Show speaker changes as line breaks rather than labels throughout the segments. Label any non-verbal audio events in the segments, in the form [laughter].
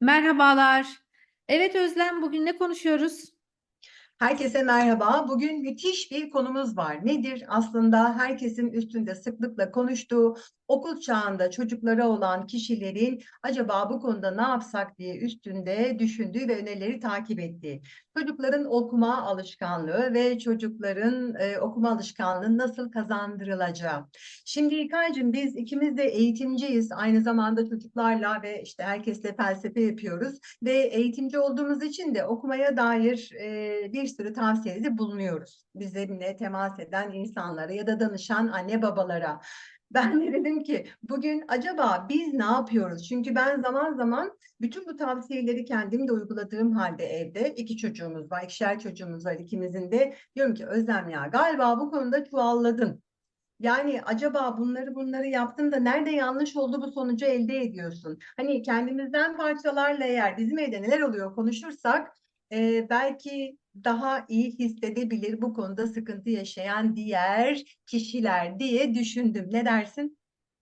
Merhabalar. Evet Özlem, bugün ne konuşuyoruz?
Herkese merhaba. Bugün müthiş bir konumuz var. Nedir? Aslında herkesin üstünde sıklıkla konuştuğu okul çağında çocuklara olan kişilerin acaba bu konuda ne yapsak diye üstünde düşündüğü ve önerileri takip ettiği. Çocukların okuma alışkanlığı ve çocukların e, okuma alışkanlığı nasıl kazandırılacağı. Şimdi İlkay'cığım biz ikimiz de eğitimciyiz. Aynı zamanda çocuklarla ve işte herkesle felsefe yapıyoruz. Ve eğitimci olduğumuz için de okumaya dair e, bir sürü tavsiyede bulunuyoruz. Bizimle temas eden insanlara ya da danışan anne babalara. Ben de dedim ki bugün acaba biz ne yapıyoruz? Çünkü ben zaman zaman bütün bu tavsiyeleri kendim de uyguladığım halde evde iki çocuğumuz var, ikişer çocuğumuz var ikimizin de. Diyorum ki Özlem ya galiba bu konuda çuvalladın. Yani acaba bunları bunları yaptın da nerede yanlış oldu bu sonucu elde ediyorsun? Hani kendimizden parçalarla eğer bizim neler oluyor konuşursak e, belki daha iyi hissedebilir bu konuda sıkıntı yaşayan diğer kişiler diye düşündüm. Ne dersin?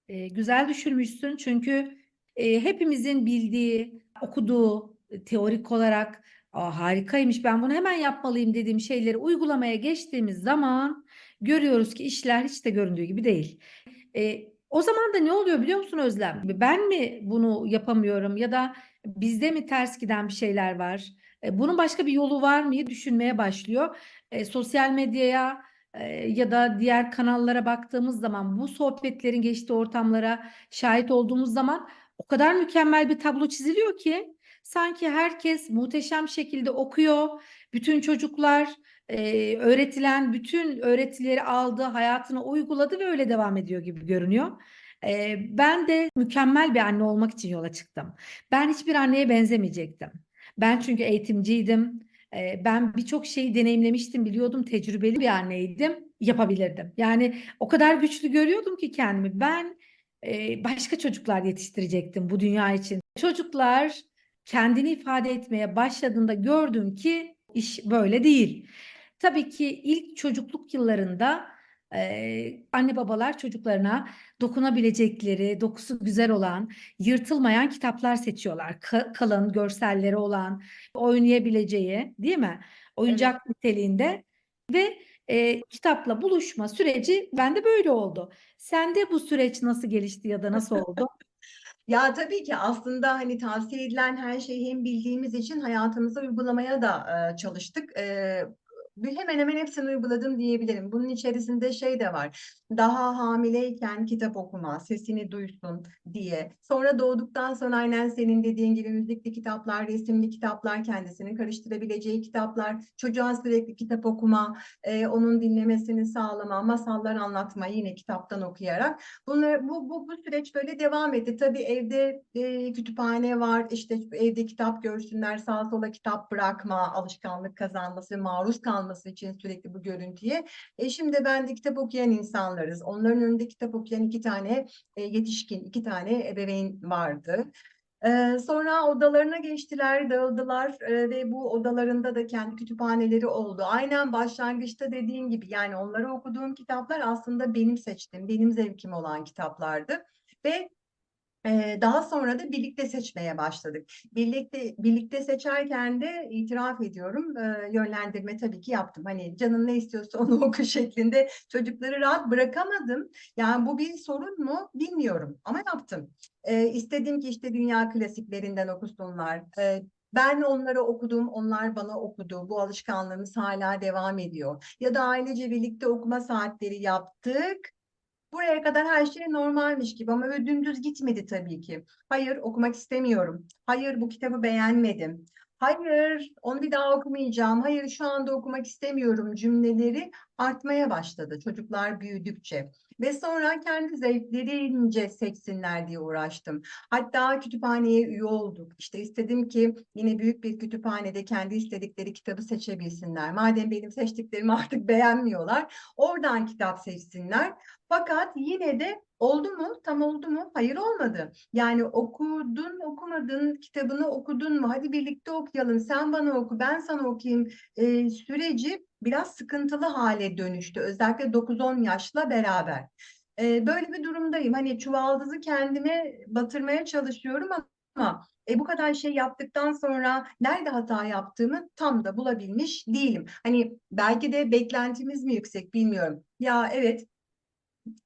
Ee, güzel düşünmüşsün çünkü e, hepimizin bildiği, okuduğu e, teorik olarak Aa, harikaymış ben bunu hemen yapmalıyım dediğim şeyleri uygulamaya geçtiğimiz zaman görüyoruz ki işler hiç de göründüğü gibi değil. E, o zaman da ne oluyor biliyor musun Özlem? Ben mi bunu yapamıyorum ya da bizde mi ters giden bir şeyler var? E, bunun başka bir yolu var mı düşünmeye başlıyor. E, sosyal medyaya e, ya da diğer kanallara baktığımız zaman bu sohbetlerin geçtiği ortamlara şahit olduğumuz zaman o kadar mükemmel bir tablo çiziliyor ki sanki herkes muhteşem şekilde okuyor. Bütün çocuklar e, öğretilen bütün öğretileri aldı, hayatına uyguladı ve öyle devam ediyor gibi görünüyor. E, ben de mükemmel bir anne olmak için yola çıktım. Ben hiçbir anneye benzemeyecektim. Ben çünkü eğitimciydim. E, ben birçok şeyi deneyimlemiştim, biliyordum, tecrübeli bir anneydim, yapabilirdim. Yani o kadar güçlü görüyordum ki kendimi. Ben e, başka çocuklar yetiştirecektim bu dünya için. Çocuklar kendini ifade etmeye başladığında gördüm ki iş böyle değil. Tabii ki ilk çocukluk yıllarında anne babalar çocuklarına dokunabilecekleri, dokusu güzel olan, yırtılmayan kitaplar seçiyorlar. Ka- kalın görselleri olan, oynayabileceği, değil mi? Oyuncak niteliğinde ve e, kitapla buluşma süreci bende böyle oldu. Sende bu süreç nasıl gelişti ya da nasıl oldu? [laughs]
Ya tabii ki aslında hani tavsiye edilen her şeyi hem bildiğimiz için hayatımıza uygulamaya da e, çalıştık. E, hemen hemen hepsini uyguladım diyebilirim. Bunun içerisinde şey de var. Daha hamileyken kitap okuma, sesini duysun diye. Sonra doğduktan sonra aynen senin dediğin gibi müzikli kitaplar, resimli kitaplar, kendisini karıştırabileceği kitaplar, çocuğa sürekli kitap okuma, e, onun dinlemesini sağlama, masallar anlatma yine kitaptan okuyarak. Bunlar, bu, bu, bu süreç böyle devam etti. Tabii evde e, kütüphane var, işte evde kitap görsünler, sağa sola kitap bırakma, alışkanlık kazanması maruz kalması için sürekli bu görüntüye. E, şimdi ben de kitap okuyan insanlarız. Onların önünde kitap okuyan iki tane e, yetişkin, iki tane ebeveyn vardı. Ee, sonra odalarına geçtiler, dağıldılar e, ve bu odalarında da kendi kütüphaneleri oldu. Aynen başlangıçta dediğim gibi yani onları okuduğum kitaplar aslında benim seçtiğim, benim zevkim olan kitaplardı. Ve ee, daha sonra da birlikte seçmeye başladık. Birlikte birlikte seçerken de itiraf ediyorum yönlendirme tabii ki yaptım. Hani canın ne istiyorsa onu [laughs] oku şeklinde çocukları rahat bırakamadım. Yani bu bir sorun mu bilmiyorum ama yaptım. E, istedim ki işte dünya klasiklerinden okusunlar. Ben onları okudum, onlar bana okudu. Bu alışkanlığımız hala devam ediyor. Ya da ailece birlikte okuma saatleri yaptık. Buraya kadar her şey normalmiş gibi ama böyle dümdüz gitmedi tabii ki. Hayır okumak istemiyorum. Hayır bu kitabı beğenmedim. Hayır onu bir daha okumayacağım. Hayır şu anda okumak istemiyorum cümleleri artmaya başladı çocuklar büyüdükçe. Ve sonra kendi zevklerince seçsinler diye uğraştım. Hatta kütüphaneye üye olduk. İşte istedim ki yine büyük bir kütüphanede kendi istedikleri kitabı seçebilsinler. Madem benim seçtiklerimi artık beğenmiyorlar, oradan kitap seçsinler. Fakat yine de oldu mu? Tam oldu mu? Hayır olmadı. Yani okudun, okumadın, kitabını okudun mu? Hadi birlikte okuyalım. Sen bana oku, ben sana okuyayım. Ee, süreci biraz sıkıntılı hale dönüştü. Özellikle 9-10 yaşla beraber. Ee, böyle bir durumdayım. Hani çuvaldızı kendime batırmaya çalışıyorum ama e, bu kadar şey yaptıktan sonra nerede hata yaptığımı tam da bulabilmiş değilim. Hani belki de beklentimiz mi yüksek bilmiyorum. Ya evet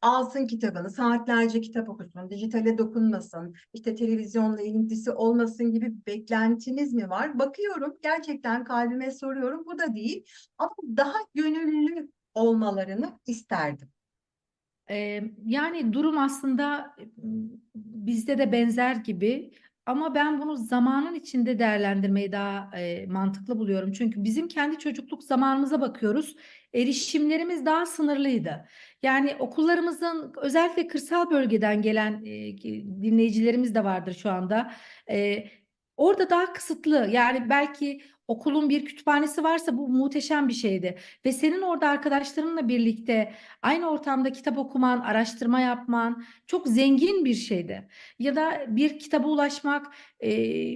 alsın kitabını, saatlerce kitap okusun, dijitale dokunmasın, işte televizyonla ilintisi olmasın gibi bir beklentimiz mi var? Bakıyorum, gerçekten kalbime soruyorum, bu da değil. Ama daha gönüllü olmalarını isterdim.
Ee, yani durum aslında bizde de benzer gibi ama ben bunu zamanın içinde değerlendirmeyi daha e, mantıklı buluyorum. Çünkü bizim kendi çocukluk zamanımıza bakıyoruz. Erişimlerimiz daha sınırlıydı. Yani okullarımızın özellikle kırsal bölgeden gelen e, dinleyicilerimiz de vardır şu anda. E, orada daha kısıtlı. Yani belki okulun bir kütüphanesi varsa bu muhteşem bir şeydi. Ve senin orada arkadaşlarınla birlikte aynı ortamda kitap okuman, araştırma yapman çok zengin bir şeydi. Ya da bir kitaba ulaşmak,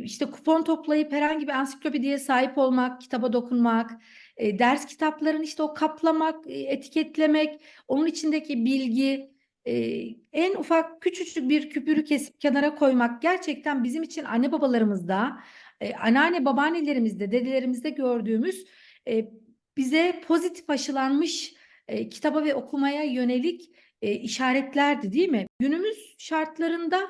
işte kupon toplayıp herhangi bir ansiklopediye sahip olmak, kitaba dokunmak, ders kitaplarını işte o kaplamak, etiketlemek, onun içindeki bilgi, e, en ufak küçücük bir küpürü kesip kenara koymak gerçekten bizim için anne babalarımızda, e, anneanne babaannelerimizde, dedelerimizde gördüğümüz e, bize pozitif aşılanmış e, kitaba ve okumaya yönelik e, işaretlerdi değil mi? Günümüz şartlarında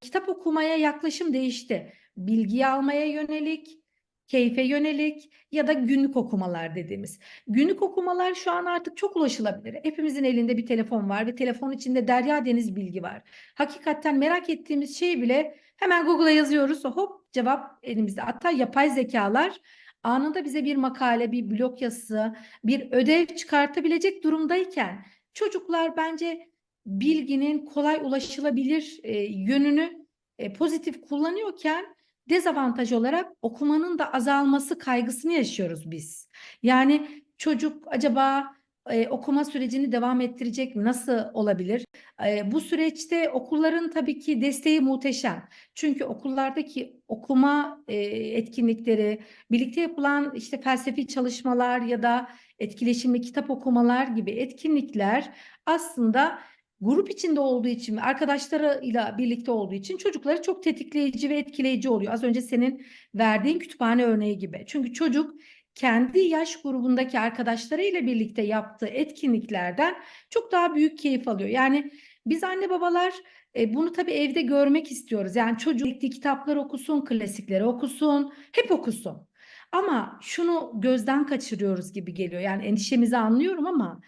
kitap okumaya yaklaşım değişti. Bilgiyi almaya yönelik, keyfe yönelik ya da günlük okumalar dediğimiz. Günlük okumalar şu an artık çok ulaşılabilir. Hepimizin elinde bir telefon var ve telefonun içinde derya deniz bilgi var. Hakikaten merak ettiğimiz şeyi bile hemen Google'a yazıyoruz. Hop cevap elimizde. Hatta yapay zekalar anında bize bir makale, bir blog yazısı, bir ödev çıkartabilecek durumdayken çocuklar bence bilginin kolay ulaşılabilir e, yönünü e, pozitif kullanıyorken dezavantaj olarak okumanın da azalması kaygısını yaşıyoruz biz. Yani çocuk acaba e, okuma sürecini devam ettirecek mi? Nasıl olabilir? E, bu süreçte okulların tabii ki desteği muhteşem. Çünkü okullardaki okuma e, etkinlikleri, birlikte yapılan işte felsefi çalışmalar ya da etkileşimli kitap okumalar gibi etkinlikler aslında grup içinde olduğu için arkadaşlarıyla birlikte olduğu için çocukları çok tetikleyici ve etkileyici oluyor. Az önce senin verdiğin kütüphane örneği gibi. Çünkü çocuk kendi yaş grubundaki arkadaşlarıyla birlikte yaptığı etkinliklerden çok daha büyük keyif alıyor. Yani biz anne babalar e, bunu tabii evde görmek istiyoruz. Yani çocuk kitaplar okusun, klasikleri okusun, hep okusun. Ama şunu gözden kaçırıyoruz gibi geliyor. Yani endişemizi anlıyorum ama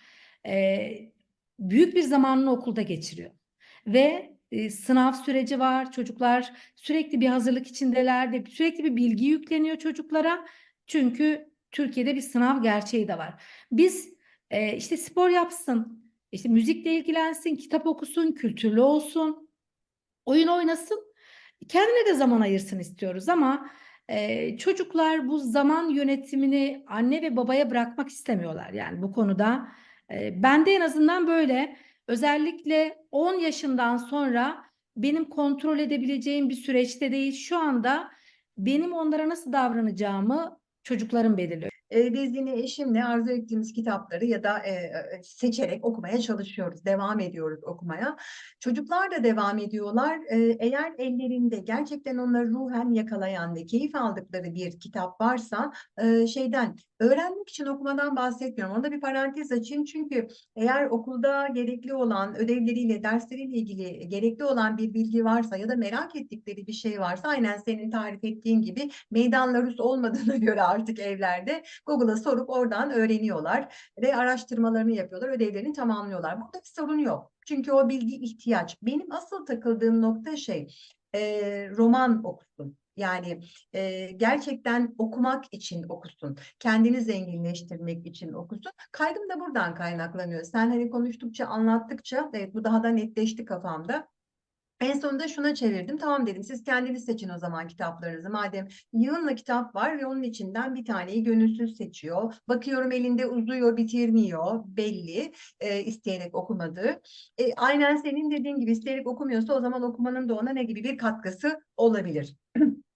e, büyük bir zamanını okulda geçiriyor. Ve e, sınav süreci var. Çocuklar sürekli bir hazırlık içindeler de sürekli bir bilgi yükleniyor çocuklara. Çünkü Türkiye'de bir sınav gerçeği de var. Biz e, işte spor yapsın, işte müzikle ilgilensin, kitap okusun, kültürlü olsun, oyun oynasın. Kendine de zaman ayırsın istiyoruz ama e, çocuklar bu zaman yönetimini anne ve babaya bırakmak istemiyorlar. Yani bu konuda e, bende en azından böyle özellikle 10 yaşından sonra benim kontrol edebileceğim bir süreçte değil. Şu anda benim onlara nasıl davranacağımı çocuklarım belirliyor.
E, biz yine eşimle arzu ettiğimiz kitapları ya da seçerek okumaya çalışıyoruz, devam ediyoruz okumaya. Çocuklar da devam ediyorlar. Eğer ellerinde gerçekten onları ruhen yakalayan ve keyif aldıkları bir kitap varsa şeyden öğrenmek için okumadan bahsetmiyorum. Onda bir parantez açayım çünkü eğer okulda gerekli olan ödevleriyle, dersleriyle ilgili gerekli olan bir bilgi varsa ya da merak ettikleri bir şey varsa aynen senin tarif ettiğin gibi meydanlar üst olmadığına [laughs] göre artık evlerde Google'a sorup oradan öğreniyorlar ve araştırmalarını yapıyorlar, ödevlerini tamamlıyorlar. Burada bir sorun yok. Çünkü o bilgi ihtiyaç. Benim asıl takıldığım nokta şey, roman okusun. Yani e, gerçekten okumak için okusun. Kendini zenginleştirmek için okusun. Kaygım da buradan kaynaklanıyor. Sen hani konuştukça, anlattıkça evet bu daha da netleşti kafamda. En sonunda şuna çevirdim. Tamam dedim siz kendiniz seçin o zaman kitaplarınızı. Madem yığınla kitap var ve onun içinden bir taneyi gönülsüz seçiyor. Bakıyorum elinde uzuyor, bitirmiyor. Belli e, isteyerek okumadığı. E, aynen senin dediğin gibi isteyerek okumuyorsa o zaman okumanın da ona ne gibi bir katkısı olabilir. [clears throat]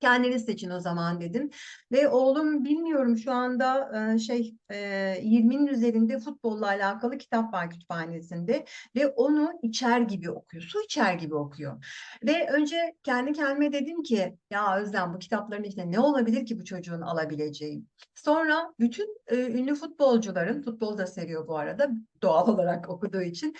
Kendiniz seçin o zaman dedim. Ve oğlum bilmiyorum şu anda şey e, 20'nin üzerinde futbolla alakalı kitap var kütüphanesinde ve onu içer gibi okuyor. Su içer gibi okuyor. Ve önce kendi kendime dedim ki ya Özlem bu kitapların içinde ne olabilir ki bu çocuğun alabileceği? Sonra bütün ünlü futbolcuların, futbol da seviyor bu arada doğal [laughs] olarak okuduğu için,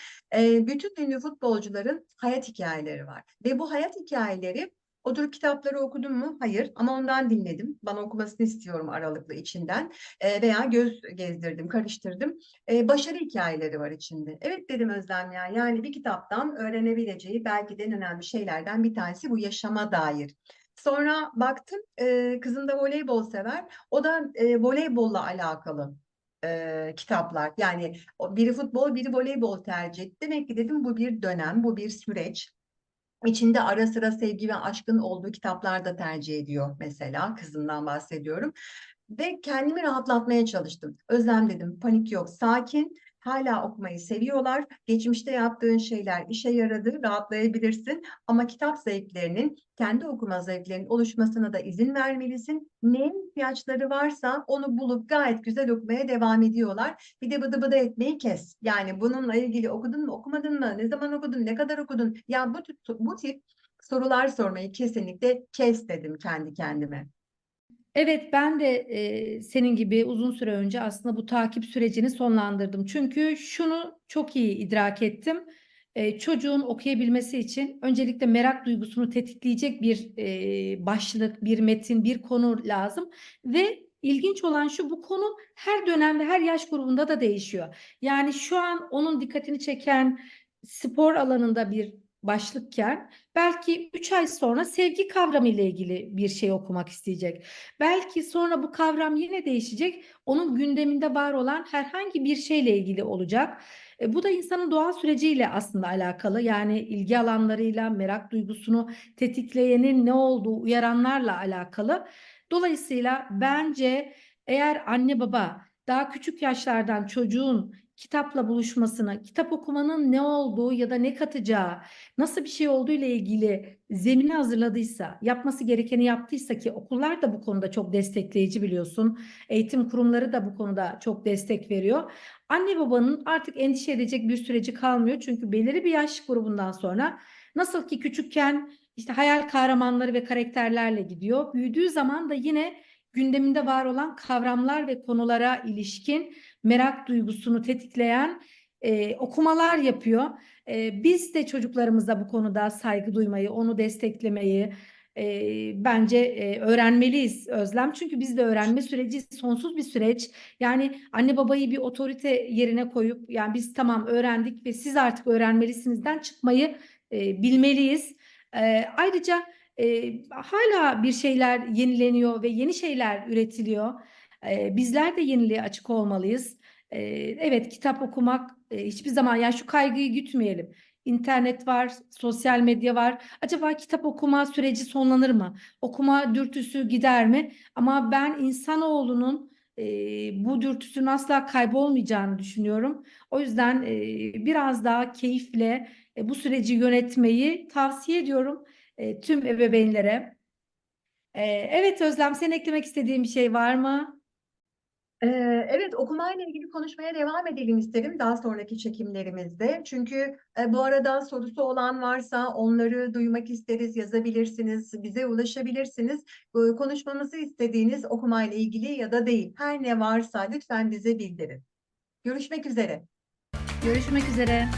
bütün ünlü futbolcuların hayat hikayeleri var. Ve bu hayat hikayeleri Oturup kitapları okudum mu? Hayır ama ondan dinledim. Bana okumasını istiyorum aralıklı içinden E, veya göz gezdirdim, karıştırdım. E, başarı hikayeleri var içinde. Evet dedim Özlem ya yani bir kitaptan öğrenebileceği belki de en önemli şeylerden bir tanesi bu yaşama dair. Sonra baktım e, kızım da voleybol sever. O da e, voleybolla alakalı e, kitaplar. Yani biri futbol, biri voleybol tercih etti. Demek ki dedim bu bir dönem, bu bir süreç. İçinde ara sıra sevgi ve aşkın olduğu kitaplar da tercih ediyor mesela. Kızımdan bahsediyorum. Ve kendimi rahatlatmaya çalıştım. Özlem dedim, panik yok, sakin. Hala okumayı seviyorlar. Geçmişte yaptığın şeyler işe yaradı, rahatlayabilirsin. Ama kitap zevklerinin, kendi okuma zevklerinin oluşmasına da izin vermelisin. Ne ihtiyaçları varsa onu bulup gayet güzel okumaya devam ediyorlar. Bir de bıdı bıdı etmeyi kes. Yani bununla ilgili okudun mu, okumadın mı, ne zaman okudun, ne kadar okudun? Ya bu bu tip sorular sormayı kesinlikle kes dedim kendi kendime.
Evet ben de e, senin gibi uzun süre önce aslında bu takip sürecini sonlandırdım. Çünkü şunu çok iyi idrak ettim. E, çocuğun okuyabilmesi için öncelikle merak duygusunu tetikleyecek bir e, başlık, bir metin, bir konu lazım. Ve ilginç olan şu bu konu her dönem ve her yaş grubunda da değişiyor. Yani şu an onun dikkatini çeken spor alanında bir başlıkken belki 3 ay sonra sevgi kavramı ile ilgili bir şey okumak isteyecek. Belki sonra bu kavram yine değişecek. Onun gündeminde var olan herhangi bir şeyle ilgili olacak. E, bu da insanın doğal süreciyle aslında alakalı. Yani ilgi alanlarıyla, merak duygusunu tetikleyenin ne olduğu uyaranlarla alakalı. Dolayısıyla bence eğer anne baba daha küçük yaşlardan çocuğun kitapla buluşmasını, kitap okumanın ne olduğu ya da ne katacağı, nasıl bir şey olduğu ile ilgili zemini hazırladıysa, yapması gerekeni yaptıysa ki okullar da bu konuda çok destekleyici biliyorsun. Eğitim kurumları da bu konuda çok destek veriyor. Anne babanın artık endişe edecek bir süreci kalmıyor. Çünkü belirli bir yaş grubundan sonra nasıl ki küçükken işte hayal kahramanları ve karakterlerle gidiyor. Büyüdüğü zaman da yine gündeminde var olan kavramlar ve konulara ilişkin merak duygusunu tetikleyen e, okumalar yapıyor. E, biz de çocuklarımıza bu konuda saygı duymayı, onu desteklemeyi e, bence e, öğrenmeliyiz Özlem. Çünkü biz de öğrenme süreci sonsuz bir süreç. Yani anne babayı bir otorite yerine koyup yani biz tamam öğrendik ve siz artık öğrenmelisinizden çıkmayı e, bilmeliyiz. E, ayrıca e, hala bir şeyler yenileniyor ve yeni şeyler üretiliyor. E, bizler de yeniliğe açık olmalıyız. E, evet kitap okumak e, hiçbir zaman yani şu kaygıyı gütmeyelim. İnternet var, sosyal medya var. Acaba kitap okuma süreci sonlanır mı? Okuma dürtüsü gider mi? Ama ben insanoğlunun e, bu dürtüsünün asla kaybolmayacağını düşünüyorum. O yüzden e, biraz daha keyifle e, bu süreci yönetmeyi tavsiye ediyorum e, tüm ebeveynlere. E, evet Özlem, senin eklemek istediğin bir şey var mı?
Ee, Evet, okumayla ilgili konuşmaya devam edelim isterim daha sonraki çekimlerimizde. Çünkü e, bu arada sorusu olan varsa onları duymak isteriz, yazabilirsiniz, bize ulaşabilirsiniz. E, Konuşmamızı istediğiniz okumayla ilgili ya da değil, her ne varsa lütfen bize bildirin. Görüşmek üzere.
Görüşmek üzere.